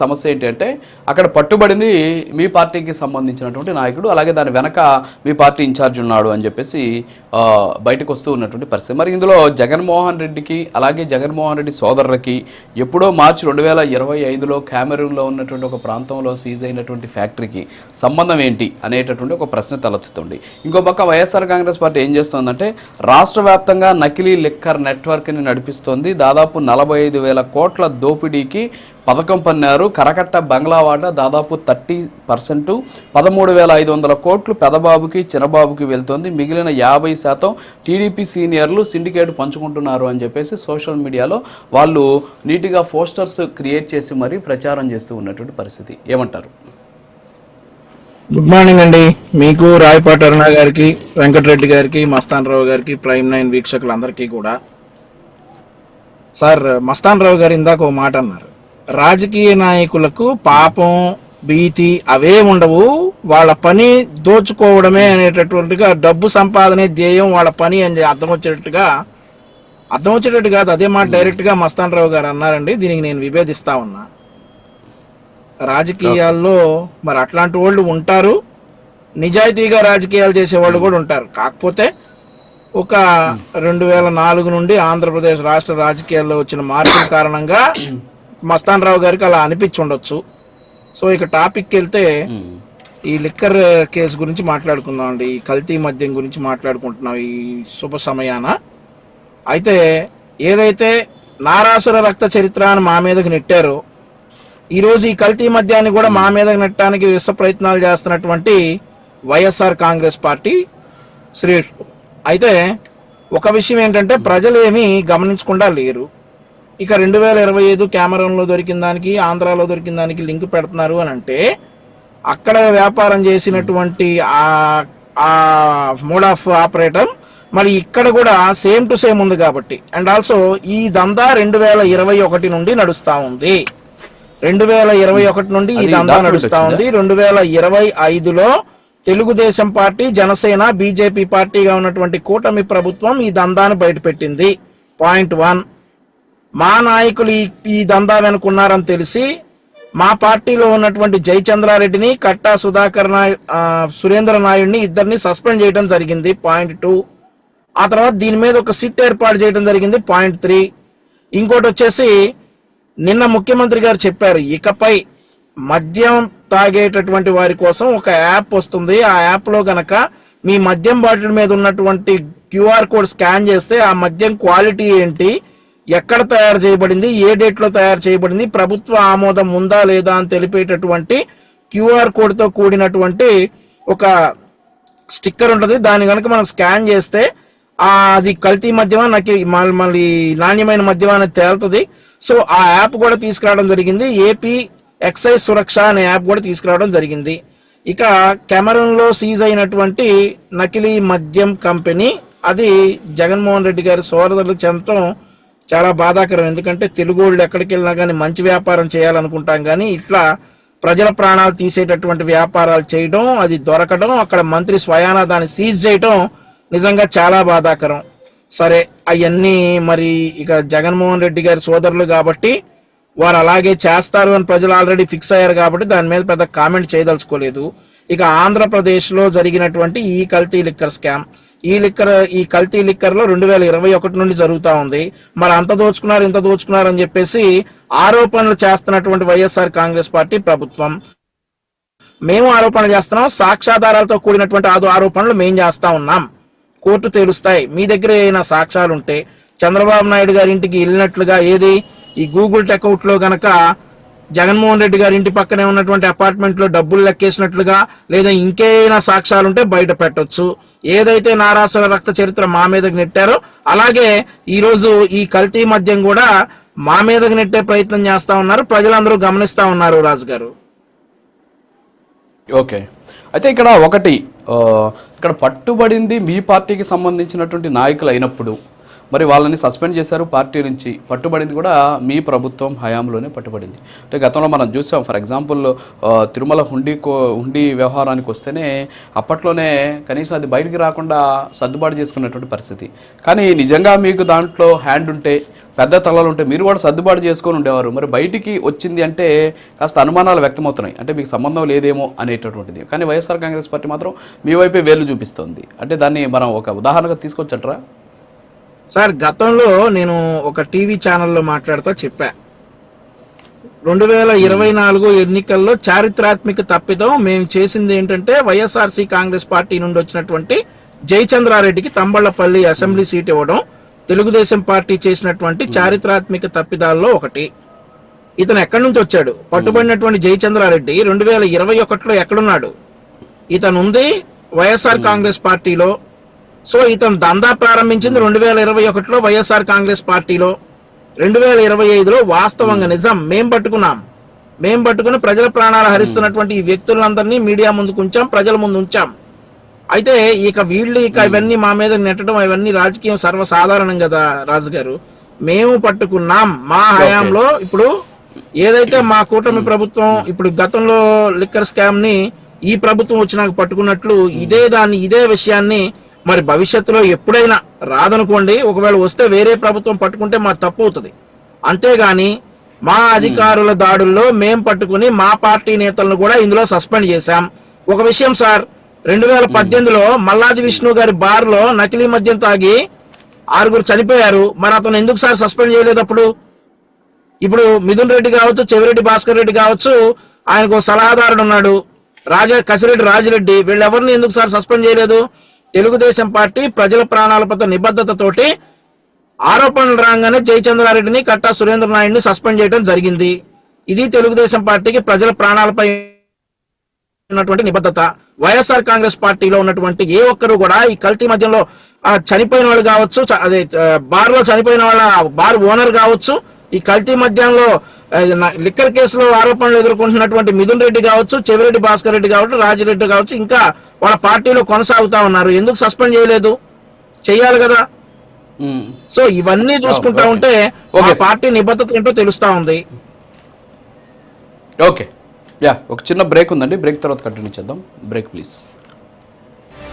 సమస్య ఏంటంటే అక్కడ పట్టుబడింది మీ పార్టీకి సంబంధించినటువంటి నాయకుడు అలాగే దాని వెనక మీ పార్టీ ఇన్ఛార్జ్ ఉన్నాడు అని చెప్పేసి బయటకు వస్తూ ఉన్నటువంటి పరిస్థితి. మరి ఇందులో జగన్మోహన్ రెడ్డికి అలాగే జగన్మోహన్ రెడ్డి సోదరులకి ఎప్పుడో మార్చి రెండు వేల ఇరవై ఐదులో క్యామెరూన్లో ఉన్నటువంటి ఒక ప్రాంతంలో సీజ్ అయినటువంటి ఫ్యాక్టరీకి సంబంధం ఏంటి అనేటటువంటి ఒక ప్రశ్న తలెత్తుతుంది. ఇంకో పక్క వైఎస్ఆర్ కాంగ్రెస్ పార్టీ ఏం చేస్తోందంటే రాష్ట్ర వ్యాప్తంగా నకిలీ లిక్కర్ నెట్వర్క్ని నడిపిస్తోంది. దాదాపు నలభై ఐదు వేల కోట్ల దోపిడీకి పథకం పన్నారు. కరకట్ట బంగ్లావాడ దాదాపు థర్టీ పర్సెంట్. పదమూడు వేల ఐదు వందల కోట్లు పెదబాబుకి చిన్నబాబుకి వెళ్తుంది. మిగిలిన యాభై శాతం టీడీపీ సీనియర్లు సిండికేట్ పంచుకుంటున్నారు అని చెప్పేసి సోషల్ మీడియాలో వాళ్ళు నీట్గా పోస్టర్స్ క్రియేట్ చేసి మరీ ప్రచారం చేస్తూ ఉన్నటువంటి పరిస్థితి. ఏమంటారు? గుడ్ మార్నింగ్ అండి. మీకు రాయపాటి అరుణ గారికి వెంకటరెడ్డి గారికి మస్తాన్ రావు గారికి ప్రైమ్ నైన్ వీక్షకులందరికీ కూడా. సార్ మస్తాన్ రావు గారు ఇందాక ఒక మాట అన్నారు. రాజకీయ నాయకులకు పాపం భీతి అవే ఉండవు. వాళ్ళ పని దోచుకోవడమే అనేటటువంటిగా డబ్బు సంపాదనే ధ్యేయం వాళ్ళ పని అని అర్థం వచ్చేటట్టుగా అర్థం వచ్చేటట్టు కాదు. అదే మాట డైరెక్ట్గా మస్తాన్ రావు గారు అన్నారండి. దీనికి నేను విభేదిస్తా ఉన్నా. రాజకీయాల్లో మరి అట్లాంటి వాళ్ళు ఉంటారు. నిజాయితీగా రాజకీయాలు చేసే వాళ్ళు కూడా ఉంటారు. కాకపోతే ఒక రెండు వేల నాలుగు నుండి ఆంధ్రప్రదేశ్ రాష్ట్ర రాజకీయాల్లో వచ్చిన మార్పుల కారణంగా మస్తాన్ రావు గారికి అలా అనిపించి ఉండొచ్చు సో ఇక టాపిక్కి వెళ్తే ఈ లిక్కర్ కేసు గురించి మాట్లాడుకుందాం అండి ఈ కల్తీ మద్యం గురించి మాట్లాడుకుంటున్నాం ఈ శుభ సమయాన. అయితే ఏదైతే నారాసుర రక్త చరిత్ర అని మా మీదకి నెట్టారో ఈ రోజు ఈ కల్తీ మద్యాన్ని కూడా మా మీద నెట్టడానికి విశ్వ ప్రయత్నాలు చేస్తున్నటువంటి వైఎస్ఆర్ కాంగ్రెస్ పార్టీ శ్రేష్ఠు అయితే ఒక విషయం ఏంటంటే ప్రజలు ఏమీ గమనించకుండా లేరు. ఇక రెండు వేల ఇరవై ఐదు కెమెరాలో దొరికిన దానికి ఆంధ్రాలో దొరికిన దానికి లింక్ పెడుతున్నారు అని అంటే అక్కడ వ్యాపారం చేసినటువంటి ఆ ఆ మోడ్ ఆఫ్ ఆపరేటర్ మరి ఇక్కడ కూడా సేమ్ టు సేమ్ ఉంది కాబట్టి. అండ్ ఆల్సో ఈ దందా రెండు వేల ఇరవై ఒకటి నుండి నడుస్తా ఉంది. రెండు వేల ఇరవై ఒకటి నుండి ఈ దందా నడుస్తా? ఉంది. రెండు వేల ఇరవై ఐదులో తెలుగుదేశం పార్టీ జనసేన బీజేపీ పార్టీగా ఉన్నటువంటి కూటమి ప్రభుత్వం ఈ దందాను బయటపెట్టింది. Point one. మా నాయకులు ఈ దందా వెనుకున్నారని తెలిసి మా పార్టీలో ఉన్నటువంటి జయచంద్రారెడ్డిని కట్టా సుధాకర్ నాయ్ సురేంద్ర నాయుడిని ఇద్దరిని సస్పెండ్ చేయడం జరిగింది పాయింట్ టూ. ఆ తర్వాత దీని మీద ఒక సిట్ ఏర్పాటు చేయడం జరిగింది పాయింట్ త్రీ. ఇంకోటి వచ్చేసి నిన్న ముఖ్యమంత్రి గారు చెప్పారు ఇకపై మద్యం తాగేటటువంటి వారి కోసం ఒక యాప్ వస్తుంది ఆ యాప్లో గనక మీ మద్యం బాటిల్ మీద ఉన్నటువంటి క్యూఆర్ కోడ్ స్కాన్ చేస్తే ఆ మద్యం క్వాలిటీ ఏంటి ఎక్కడ తయారు చేయబడింది ఏ డేట్లో తయారు చేయబడింది ప్రభుత్వ ఆమోదం ఉందా లేదా అని తెలిపేటటువంటి క్యూఆర్ కోడ్తో కూడినటువంటి ఒక స్టిక్కర్ ఉంటుంది. దాన్ని కనుక మనం స్కాన్ చేస్తే అది కల్తీ మద్యమా నాకు మళ్ళీ నాణ్యమైన మద్యమా అనేది తేలుతుంది. సో ఆ యాప్ కూడా తీసుకురావడం జరిగింది. ఏపీ ఎక్సైజ్ సురక్ష అనే యాప్ కూడా తీసుకురావడం జరిగింది. ఇక కెమెరూన్లో సీజ్ అయినటువంటి నకిలీ మద్యం కంపెనీ అది జగన్మోహన్ రెడ్డి గారి సోదరులకు చెందటం చాలా బాధాకరం. ఎందుకంటే తెలుగు వాళ్ళు ఎక్కడికి వెళ్ళినా కానీ మంచి వ్యాపారం చేయాలనుకుంటాం కానీ ఇట్లా ప్రజల ప్రాణాలు తీసేటటువంటి వ్యాపారాలు చేయడం అది దొరకడం అక్కడ మంత్రి స్వయాన దాన్ని సీజ్ చేయడం నిజంగా చాలా బాధాకరం. సరే అవన్నీ మరి ఇక జగన్మోహన్ రెడ్డి గారి సోదరులు కాబట్టి వారు అలాగే చేస్తారు అని ప్రజలు ఆల్రెడీ ఫిక్స్ అయ్యారు కాబట్టి దాని మీద పెద్ద కామెంట్ చేయదలుచుకోలేదు. ఇక ఆంధ్రప్రదేశ్లో జరిగినటువంటి ఈ కల్తీ లిక్కర్ స్కామ్ ఈ లిక్కర్ ఈ కల్తీ లిక్కర్లో రెండు వేల ఇరవై ఒకటి నుండి జరుగుతా ఉంది. మరి అంత దోచుకున్నారు ఇంత దోచుకున్నారు అని చెప్పేసి ఆరోపణలు చేస్తున్నటువంటి వైఎస్ఆర్ కాంగ్రెస్ పార్టీ ప్రభుత్వం. మేము ఆరోపణలు చేస్తున్నాం సాక్ష్యాధారాలతో కూడినటువంటి ఆదో ఆరోపణలు మేము చేస్తా ఉన్నాం. కోర్టు తేలుస్తాయి. మీ దగ్గర ఏమైనా సాక్ష్యాలు ఉంటే చంద్రబాబు నాయుడు గారి ఇంటికి వెళ్ళినట్లుగా ఏది? ఈ గూగుల్ టెకౌట్లో గనక జగన్మోహన్ రెడ్డి గారి ఇంటి పక్కనే ఉన్నటువంటి అపార్ట్మెంట్లో డబ్బులు లెక్కేసినట్లుగా లేదా ఇంకేమైనా సాక్ష్యాలు ఉంటే బయట పెట్టొచ్చు. ఏదైతే నారాసుర రక్త చరిత్ర మా మీదకి నెట్టారో అలాగే ఈరోజు ఈ కల్తీ మద్యం కూడా మా మీదకి నెట్టే ప్రయత్నం చేస్తా ఉన్నారు. ప్రజలందరూ గమనిస్తా ఉన్నారు రాజు గారు ఓకే. అయితే ఇక్కడ ఒకటి ఇక్కడ పట్టుబడింది మీ పార్టీకి సంబంధించినటువంటి నాయకులు అయినప్పుడు మరి వాళ్ళని సస్పెండ్ చేశారు పార్టీ నుంచి. పట్టుబడింది కూడా మీ ప్రభుత్వం హయాంలోనే పట్టుబడింది. అంటే గతంలో మనం చూసాం ఫర్ ఎగ్జాంపుల్ తిరుమల హుండీ కో హుండీ వ్యవహారానికి వస్తేనే అప్పట్లోనే కనీసం అది బయటికి రాకుండా సర్దుబాటు చేసుకున్నటువంటి పరిస్థితి. కానీ నిజంగా మీకు దాంట్లో హ్యాండ్ ఉంటే పెద్ద తలలు ఉంటే మీరు కూడా సర్దుబాటు చేసుకొని ఉండేవారు. మరి బయటికి వచ్చింది అంటే కాస్త అనుమానాలు వ్యక్తమవుతున్నాయి. అంటే మీకు సంబంధం లేదేమో అనేటటువంటిది. కానీ వైఎస్ఆర్ కాంగ్రెస్ పార్టీ మాత్రం మీ వైపే వేలు చూపిస్తుంది. అంటే దాన్ని మనం ఒక ఉదాహరణగా తీసుకొచ్చట్రా? సార్ గతంలో నేను ఒక టీవీ ఛానల్లో మాట్లాడుతూ చెప్పా. రెండు వేల ఇరవై నాలుగు ఎన్నికల్లో చారిత్రాత్మక తప్పిదం మేము చేసింది ఏంటంటే వైఎస్ఆర్సీ కాంగ్రెస్ పార్టీ నుండి వచ్చినటువంటి జయచంద్రారెడ్డికి తంబళ్ళపల్లి అసెంబ్లీ సీట్ ఇవ్వడం తెలుగుదేశం పార్టీ చేసినటువంటి చారిత్రాత్మక తప్పిదాల్లో ఒకటి. ఇతను ఎక్కడి నుంచి వచ్చాడు? పట్టుబడినటువంటి జయచంద్రారెడ్డి రెండు వేల ఇరవై ఒకటిలో ఎక్కడున్నాడు? ఇతను ఉంది వైఎస్ఆర్ కాంగ్రెస్ పార్టీలో సో ఇతను దందా ప్రారంభించింది రెండు వేల ఇరవై ఒకటిలో వైఎస్ఆర్ కాంగ్రెస్ పార్టీలో. రెండు వేల ఇరవై ఐదులో వాస్తవంగా నిజం మేం పట్టుకున్నాం. మేం పట్టుకుని ప్రజల ప్రాణాలు హరిస్తున్నటువంటి ఈ వ్యక్తులందరినీ మీడియా ముందుకు ఉంచాం ప్రజల ముందు ఉంచాం. అయితే ఇక వీళ్ళు ఇక ఇవన్నీ మా మీద నెట్టడం ఇవన్నీ రాజకీయం సర్వసాధారణం కదా రాజు గారు మేము పట్టుకున్నాం మా హయాంలో ఇప్పుడు ఏదైతే మా కూటమి ప్రభుత్వం ఇప్పుడు గతంలో లిక్కర్ స్కామ్ని ఈ ప్రభుత్వం వచ్చినాక పట్టుకున్నట్లు ఇదే దాన్ని ఇదే విషయాన్ని మరి భవిష్యత్తులో ఎప్పుడైనా రాదనుకోండి ఒకవేళ వస్తే వేరే ప్రభుత్వం పట్టుకుంటే మరి తప్పు అవుతుంది అంతేగాని మా అధికారుల దాడుల్లో మేం పట్టుకుని మా పార్టీ నేతలను కూడా ఇందులో సస్పెండ్ చేశాం. ఒక విషయం సార్ రెండు వేల పద్దెనిమిదిలో మల్లాది విష్ణు గారి బార్లో నకిలీ మద్యం తాగి ఆరుగురు చనిపోయారు. మరి అతను ఎందుకు సార్ సస్పెండ్ చేయలేదు అప్పుడు? ఇప్పుడు మిథున్ రెడ్డి కావచ్చు చెవిరెడ్డి భాస్కర్ రెడ్డి కావచ్చు ఆయనకు సలహాదారుడు ఉన్నాడు. రాజా కసిరెడ్డి రాజిరెడ్డి వీళ్ళెవరిని ఎందుకు సార్ సస్పెండ్ చేయలేదు? తెలుగుదేశం పార్టీ ప్రజల ప్రాణాల పట్ల నిబద్ధతతోటి ఆరోపణలు రాగానే జయచంద్రారెడ్డిని కట్టా సురేంద్ర నాయుడిని సస్పెండ్ చేయడం జరిగింది. ఇది తెలుగుదేశం పార్టీకి ప్రజల ప్రాణాలపై ఉన్నటువంటి నిబద్ధత. వైఎస్ఆర్ కాంగ్రెస్ పార్టీలో ఉన్నటువంటి ఏ ఒక్కరు కూడా ఈ కల్తీ మధ్యంలో చనిపోయిన వాళ్ళు కావచ్చు అదే బార్లో చనిపోయిన వాళ్ళ బార్ ఓనర్ కావచ్చు ఈ కల్తీ మద్యంలో లిక్కర్ కేసులో ఆరోపణలు ఎదుర్కొంటున్నటువంటి మిథున్ రెడ్డి కావచ్చు చెవిరెడ్డి భాస్కర్ రెడ్డి కావచ్చు రాజిరెడ్డి కావచ్చు ఇంకా వాళ్ళ పార్టీలో కొనసాగుతా ఉన్నారు. ఎందుకు సస్పెండ్ చేయలేదు? చెయ్యాలి కదా. సో ఇవన్నీ చూసుకుంటా. ఉంటే మా పార్టీ నిబద్ధత ఏంటో తెలుస్తా ఉంది. ఓకే. యా ఒక చిన్న బ్రేక్ ఉందండి. బ్రేక్ తర్వాత కంటిన్యూ చేద్దాం. Break please.